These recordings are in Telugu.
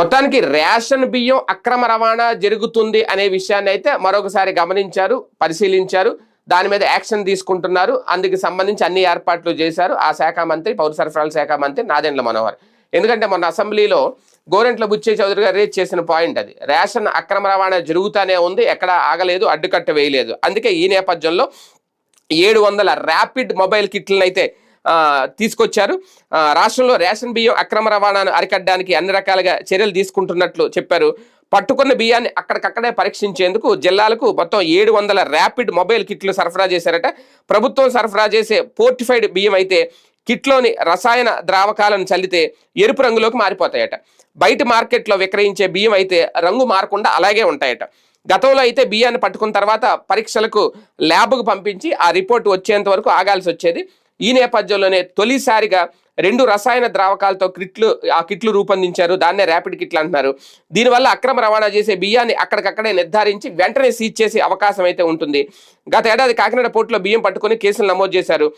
మొత్తానికి రేషన్ బియ్యం అక్రమ రవాణా జరుగుతుంది అనే విషయాన్ని అయితే మరొకసారి గమనించారు పరిశీలించారు. దాని మీద యాక్షన్ తీసుకుంటున్నారు. అందుకు సంబంధించి అన్ని ఏర్పాట్లు చేశారు. ఆ శాఖ మంత్రి పౌర సరఫరాల శాఖ మంత్రి నాదెండ్ల మనోహర్. ఎందుకంటే మొన్న అసెంబ్లీలో గోరెంట్ల బుచ్చే చౌదరి గారు రేజ్ చేసిన పాయింట్ అది. రేషన్ అక్రమ రవాణా జరుగుతూనే ఉంది. ఎక్కడ ఆగలేదు అడ్డుకట్ట వేయలేదు. అందుకే ఈ నేపథ్యంలో ఏడు వందల ర్యాపిడ్ మొబైల్ కిట్లను అయితే తీసుకొచ్చారు. రాష్ట్రంలో రేషన్ బియ్యం అక్రమ రవాణాను అరికట్టడానికి అన్ని రకాలుగా చర్యలు తీసుకుంటున్నట్లు చెప్పారు. పట్టుకున్న బియ్యాన్ని అక్కడికక్కడే పరీక్షించేందుకు జిల్లాలకు మొత్తం ఏడు వందల ర్యాపిడ్ మొబైల్ కిట్లు సరఫరా చేశారట. ప్రభుత్వం సరఫరా చేసే పోర్టిఫైడ్ బియ్యం అయితే కిట్లోని రసాయన ద్రావకాలను చల్లితే ఎరుపు రంగులోకి మారిపోతాయట. బయట మార్కెట్లో విక్రయించే బియ్యం అయితే రంగు మారకుండా అలాగే ఉంటాయట. గతంలో అయితే బియ్యాన్ని పట్టుకున్న తర్వాత పరీక్షలకు ల్యాబ్కు పంపించి ఆ రిపోర్ట్ వచ్చేంత వరకు ఆగాల్సి వచ్చేది. ఈ నేపథ్యంలోనే తొలిసారిగా రెండు రసాయన ద్రావకాలతో కిట్లు ఆ కిట్లు రూపొందించారు. దాన్నే ర్యాపిడ్ కిట్లు అంటున్నారు. దీనివల్ల అక్రమ రవాణా చేసే బియ్యాన్ని అక్కడికక్కడే నిర్ధారించి వెంటనే సీజ్ చేసే అవకాశం అయితే ఉంటుంది. గత ఏడాది కాకినాడ పోర్టులో బియ్యం పట్టుకుని కేసులు నమోదు చేశారు.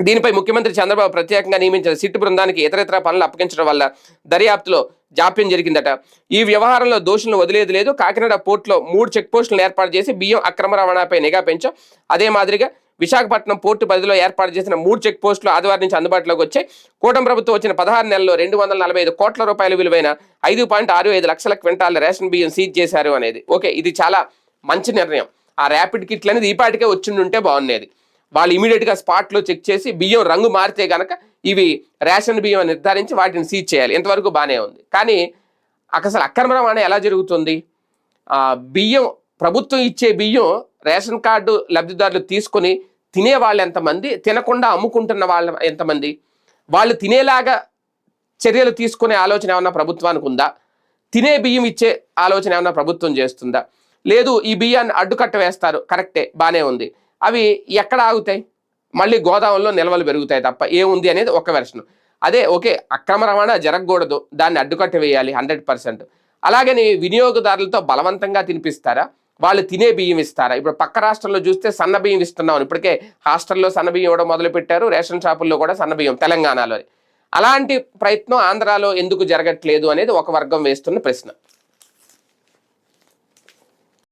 దీనిపై ముఖ్యమంత్రి చంద్రబాబు ప్రత్యేకంగా నియమించిన సిట్ బృందానికి ఇతరితర పనులు అప్పగించడం వల్ల దర్యాప్తులో జాప్యం జరిగిందట. ఈ వ్యవహారంలో దోషులను వదిలేదు లేదు. కాకినాడ పోర్టులో మూడు చెక్ పోస్టులను ఏర్పాటు చేసి బియ్యం అక్రమ రవాణాపై నిఘా పెంచాం. అదే మాదిరిగా విశాఖపట్నం పోర్టు పరిధిలో ఏర్పాటు చేసిన మూడు చెక్ పోస్టులు ఆదివారం నుంచి అందుబాటులోకి వచ్చాయి. కూటమి ప్రభుత్వం వచ్చిన పదహారు నెలల్లో రెండు వందల నలభై ఐదు కోట్ల రూపాయల విలువైన ఐదు పాయింట్ ఆరు ఐదు లక్షల క్వింటాల రేషన్ బియ్యం సీజ్ చేశారు అనేది. ఓకే ఇది చాలా మంచి నిర్ణయం. ఆ ర్యాపిడ్ కిట్లు అనేది ఈపాటికే వచ్చిండుంటే బాగుండేది. వాళ్ళు ఇమీడియట్గా స్పాట్లో చెక్ చేసి బియ్యం రంగు మారితే గనక ఇవి రేషన్ బియ్యం నిర్ధారించి వాటిని సీజ్ చేయాలి. ఇంతవరకు బాగానే ఉంది. కానీ అసలు అక్రమ రవాణా ఎలా జరుగుతుంది? బియ్యం ప్రభుత్వం ఇచ్చే బియ్యం రేషన్ కార్డు లబ్ధిదారులు తీసుకొని తినేవాళ్ళు ఎంతమంది? తినకుండా అమ్ముకుంటున్న వాళ్ళ ఎంతమంది? వాళ్ళు తినేలాగా చర్యలు తీసుకునే ఆలోచన ఏమన్నా ప్రభుత్వానికి ఉందా? తినే బియ్యం ఇచ్చే ఆలోచన ఏమన్నా ప్రభుత్వం చేస్తుందా? లేదు ఈ బియ్యాన్ని అడ్డుకట్ట వేస్తారు. కరెక్టే బాగానే ఉంది. అవి ఎక్కడ ఆగుతాయి? మళ్ళీ గోదావరిలో నిల్వలు పెరుగుతాయి తప్ప ఏముంది అనేది ఒక వెర్షన్. అదే ఓకే అక్రమ రవాణా జరగకూడదు. దాన్ని అడ్డుకట్ట వేయాలి హండ్రెడ్ పర్సెంట్. అలాగని వినియోగదారులతో బలవంతంగా తినిపిస్తారా? వాళ్ళు తినే బియ్యం ఇస్తారా? ఇప్పుడు పక్క రాష్ట్రంలో చూస్తే సన్న బియ్యం ఇస్తున్నాం ఇప్పటికే హాస్టల్లో సన్న బియ్యం ఇవ్వడం మొదలుపెట్టారు. రేషన్ షాపుల్లో కూడా సన్న బియ్యం తెలంగాణలో అలాంటి ప్రయత్నం ఆంధ్రాలో ఎందుకు జరగట్లేదు అనేది ఒక వర్గం వేస్తున్న ప్రశ్న.